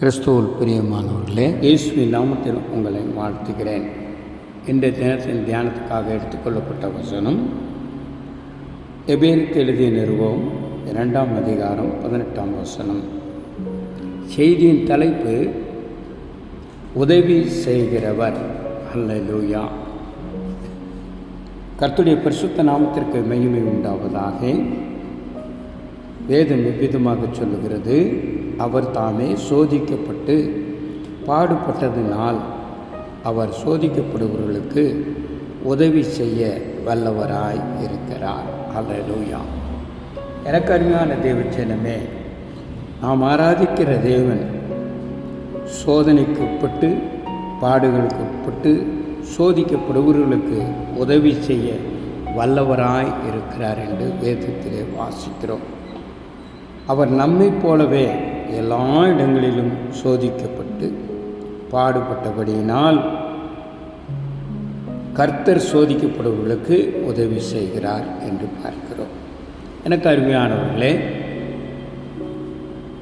கிறிஸ்துவல் பிரியமானவர்களே இயேசுவின் நாமத்தில் உங்களை வாழ்த்துகிறேன். இன்றைய தினத்தின் தியானத்துக்காக எடுத்துக்கொள்ளப்பட்ட வசனம் எபேருக்கு எழுதிய நிறுவம் இரண்டாம் அதிகாரம் பதினெட்டாம் வசனம். செய்தியின் தலைப்பு உதவி செய்கிறவர். அல்ல லூயா கர்த்துடைய பரிசுத்த நாமத்திற்கு மகிமை உண்டாவதாக. வேதம் எவ்விதமாக சொல்லுகிறது அவர் தாமே சோதிக்கப்பட்டு பாடுபட்டதினால் அவர் சோதிக்கப்படுபவர்களுக்கு உதவி செய்ய வல்லவராய் இருக்கிறார். அல்லூயா எனக்கு அருமையான தேவச்சனமே நாம் ஆராதிக்கிற தேவன் சோதனைக்கு உட்பட்டு பாடுகளுக்கு உட்பட்டு சோதிக்கப்படுபவர்களுக்கு உதவி செய்ய வல்லவராய் இருக்கிறார் என்று வேதத்திலே வாசிக்கிறோம். அவர் நம்மைப் போலவே எல்லா இடங்களிலும் சோதிக்கப்பட்டு பாடுபட்டபடியினால் கர்த்தர் சோதிக்கப்படுபவர்களுக்கு உதவி செய்கிறார் என்று பார்க்கிறோம். எனக்கு அருமையானவர்களே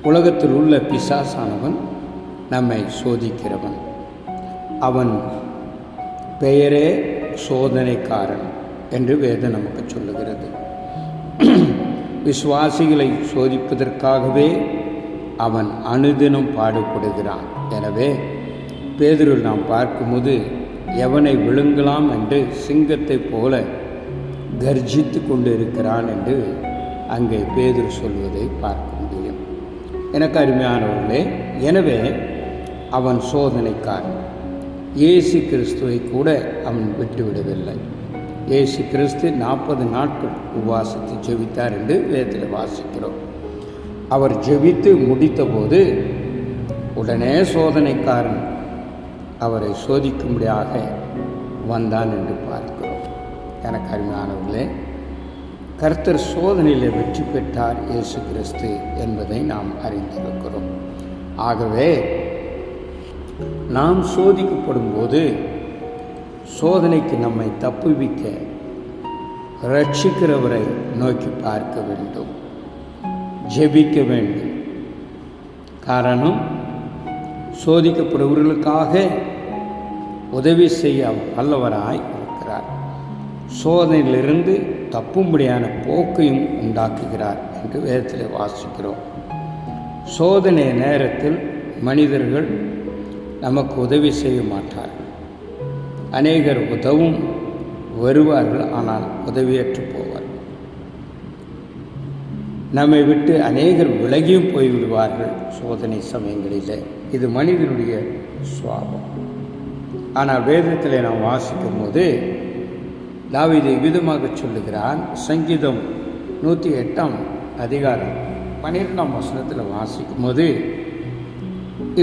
உலகத்தில் உள்ள பிசாசானவன் நம்மை சோதிக்கிறவன். அவன் பெயரே சோதனைக்காரன் என்று வேதம் நமக்கு சொல்லுகிறது. விசுவாசிகளை சோதிப்பதற்காகவே அவன் அனுதினம் பாடுபடுகிறான். எனவே பேதரில் நாம் பார்க்கும்போது எவனை விழுங்கலாம் என்று சிங்கத்தைப் போல கர்ஜித்து கொண்டு இருக்கிறான் என்று அங்கே பேதர் சொல்வதை பார்க்க முடியும். எனக்கு அருமையானவர்களே எனவே அவன் சோதனைக்காரன். இயேசு கிறிஸ்துவை கூட அவன் விட்டுவிடவில்லை. ஏசு கிறிஸ்து நாற்பது நாட்கள் உபவாசத்தை ஜெபித்தார் என்று வேதத்தில் வாசிக்கிறோம். அவர் ஜெபித்து முடித்தபோது உடனே சோதனைக்காரன் அவரை சோதிக்கும்படியாக வந்தான் என்று பார்க்கிறோம். எனக்கு அருமையானவர்களே கர்த்தர் சோதனையில் வெற்றி பெற்றார் இயேசு கிறிஸ்து என்பதை நாம் அறிந்திருக்கிறோம். ஆகவே நாம் சோதிக்கப்படும் போது சோதனைக்கு நம்மை தப்புவிக்க ரட்சிக்கிறவரை நோக்கி பார்க்க வேண்டும். ஜெபிக்க வேண்டும். காரணம் சோதிக்கப்படுபவர்களுக்காக உதவி செய்ய வல்லவராய் இருக்கிறார். சோதனையிலிருந்து தப்பும்படியான போக்கையும் உண்டாக்குகிறார் என்று வேதத்தில் வாசிக்கிறோம். சோதனை நேரத்தில் மனிதர்கள் நமக்கு உதவி செய்ய மாட்டார்கள். அநேகர் உதவும் வருவார்கள் ஆனால் உதவியற்று போவார்கள். நம்மை விட்டு அநேகர் விலகியும் போய்விடுவார்கள் சோதனை சமயங்களில். இது மனிதனுடைய சுவாபம். ஆனால் வேதத்தில் நாம் வாசிக்கும் போது தாவிதை விதமாக சொல்லுகிறான். சங்கீதம் நூற்றி எட்டாம் அதிகாரம் பன்னிரெண்டாம் வசனத்தில் வாசிக்கும் போது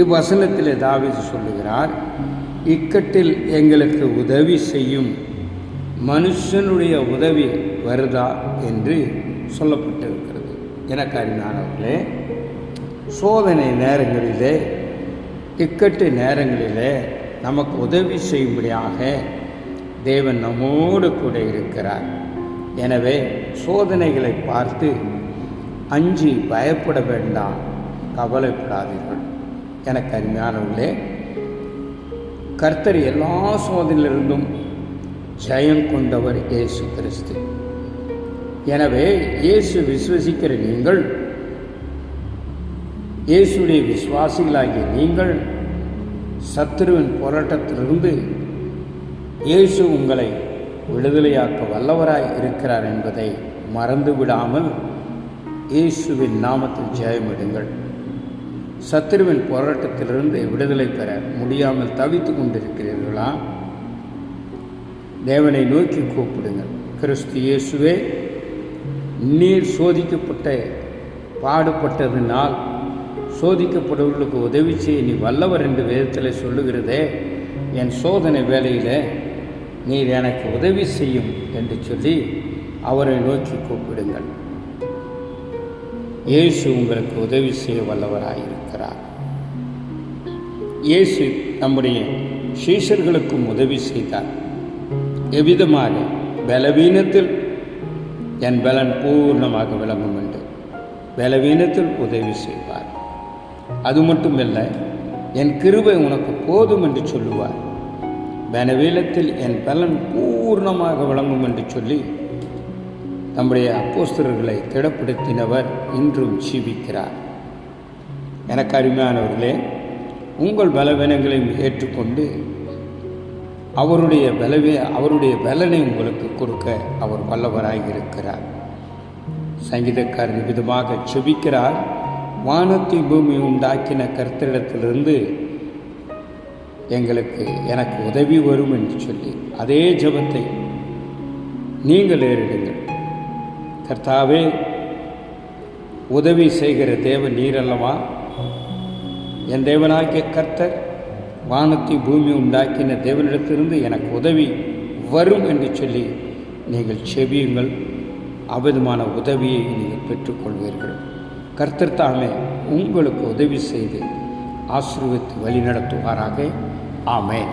இவ்வசனத்தில் தாவிது சொல்லுகிறார் இக்கட்டில் எங்களுக்கு உதவி செய்யும் மனுஷனுடைய உதவி வருதா என்று சொல்லப்பட்டிருக்கிறது. எனக்கு சோதனை நேரங்களிலே இக்கட்டு நேரங்களிலே நமக்கு உதவி செய்யும்படியாக தேவன் நம்மோடு கூட இருக்கிறார். எனவே சோதனைகளை பார்த்து அஞ்சி பயப்பட வேண்டாம் கவலைப்படாதீர்கள். எனக்கு அருமையானவர்களே கர்த்தர் எல்லா சோதனையிலிருந்தும் ஜெயம் கொண்டவர் இயேசு கிறிஸ்து. எனவே இயேசு விசுவசிக்கிற நீங்கள் இயேசுடைய விசுவாசிகளாகிய நீங்கள் சத்துருவின் போராட்டத்திலிருந்து இயேசு உங்களை விடுதலையாக்க வல்லவராய் இருக்கிறார் என்பதை மறந்து விடாமல் இயேசுவின் நாமத்தில் ஜெயமிடுங்கள். சத்துருவின் போராட்டத்திலிருந்து விடுதலை பெற முடியாமல் தவித்து கொண்டிருக்கிறீர்களா? தேவனை நோக்கி கூப்பிடுங்கள். கிறிஸ்து இயேசுவே நீர் சோதிக்கப்பட்ட பாடுபட்டதினால் சோதிக்கப்படுவர்களுக்கு உதவி செய்ய நீ வல்லவர் என்று வேதத்தில் சொல்லுகிறதே என் சோதனை வேலையில் நீர் எனக்கு உதவி செய்யும் என்று சொல்லி அவரை நோக்கி கூப்பிடுங்கள். இயேசு உங்களுக்கு உதவி செய்ய வல்லவராயிருக்கிறார். இயேசு நம்முடைய சீஷர்களுக்கும் உதவி செய்தார். எவ்விதமாக பலவீனத்தில் என் பலன் பூர்ணமாக விளங்கும் என்று பலவீனத்தில் உதவி செய்வார். அது மட்டுமல்ல என் கிருபை உனக்கு போதும் என்று சொல்லுவார். பலவீனத்தில் என் பலன் பூர்ணமாக விளங்கும் என்று சொல்லி நம்முடைய அப்போஸ்தரர்களை திடப்படுத்தினவர் இன்றும் ஜீவிக்கிறார். எனக்கு அருமையானவர்களே உங்கள் பலவீனங்களையும் ஏற்றுக்கொண்டு அவருடைய பலவே அவருடைய பலனை உங்களுக்கு கொடுக்க அவர் வல்லவராக இருக்கிறார். சங்கீதக்காரர் விதமாக செபிக்கிறார் வானத்தை பூமி உண்டாக்கின கர்த்தரிடத்திலிருந்து எங்களுக்கு எனக்கு உதவி வரும் என்று சொல்லி அதே ஜெபத்தை நீங்கள் ஏறிடுங்கள். கர்த்தாவே உதவி செய்கிற தேவன் நீரல்லவா? என் தேவனாகிய கர்த்தர் வானத்தை பூமி உண்டாக்கின தேவனிடத்திலிருந்து எனக்கு உதவி வரும் என்று சொல்லி நீங்கள் செவியுங்கள் அபதமான உதவியை நீங்கள் பெற்றுக்கொள்வீர்கள். கர்த்தர் தாமே உங்களுக்கு உதவி செய்து ஆசீர்வதித்து வழிநடத்துவாராக. ஆமேன்.